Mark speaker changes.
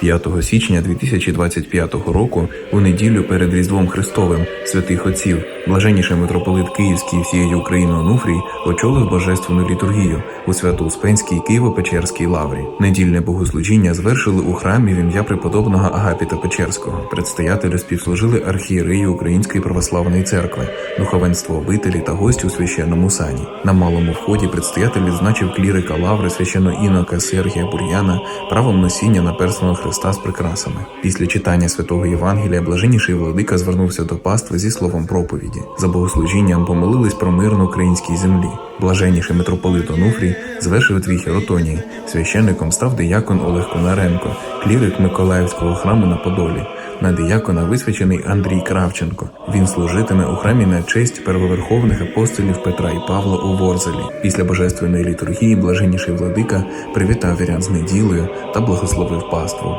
Speaker 1: 5 січня 2025 року, у неділю перед Різдвом Христовим святих отців, блаженніший митрополит Київський всієї України Онуфрій очолив божественну літургію у Свято-Успенській Києво-Печерській лаврі. Недільне богослужіння звершили у храмі в ім'я преподобного Агапіта Печерського. Предстоятелю співслужили архієреї Української православної церкви, духовенство обителі та гості у священному сані. На малому вході предстоятель відзначив клірика лаври священно інока Сергія Бур'яна правом носіння наперсного Христа з прикрасами. Після читання святого Євангелія блаженніший владика звернувся до пастви зі словом проповіді. За богослужінням помолились про мир на українській землі. Блаженніший митрополит Онуфрій звершив дві хіротонії. Священником став диякон Олег Конаренко, клірик Миколаївського храму на Подолі. На диякона висвячений Андрій Кравченко. Він служитиме у храмі на честь первоверховних апостолів Петра і Павла у Ворзелі. Після божественної літургії блаженніший владика привітав вірян з неділею та благословив паству.